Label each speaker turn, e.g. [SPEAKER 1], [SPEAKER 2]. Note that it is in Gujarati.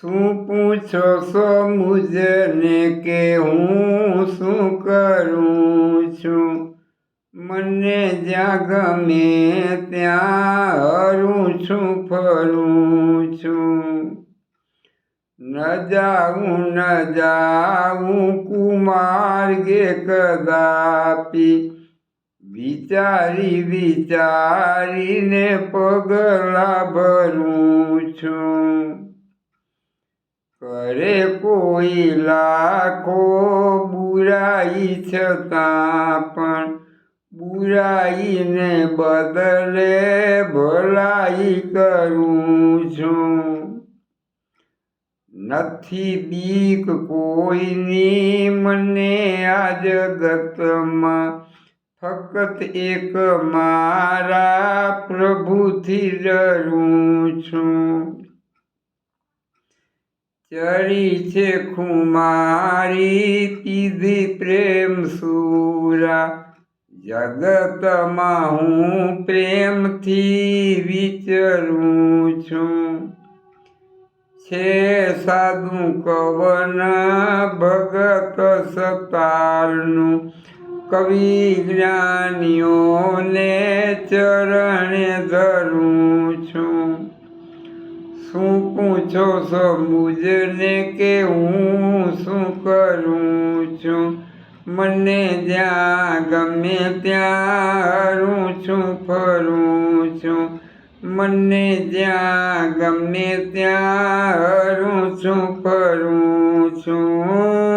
[SPEAKER 1] શું પૂછો છો મુજને કે હું શું કરું છું? મને જ્યાં ગમે ત્યાં હરું છું, ફરું છું. ન જાઉં ન જાઉં કુમાર્ગે કદાપી. વિચારી વિચારીને પગલા ભરું છું. કરે કોઈ લાખો બુરાઈ છતાં પણ બુરાઈને બદલે ભલાઈ કરું છું. નથી બીક કોઈની, મને આ જગતમાં ફક્ત એક મારા પ્રભુથી ડરું છું. ચડી છે ખુમારી પીધી પ્રેમ સુરા. જગતમાં હું પ્રેમથી વિચરું છું. છે સાધુ કવન ભગત સતારનું. કવિ જ્ઞાનીઓને ચરણે ધરું છું. શું પૂછો છો મુજને કે હું શું કરું છું? મને જ્યાં ગમે ત્યાં હરું છું, ફરું છું. મને જ્યાં ગમે ત્યાં હરું છું, ફરું છું.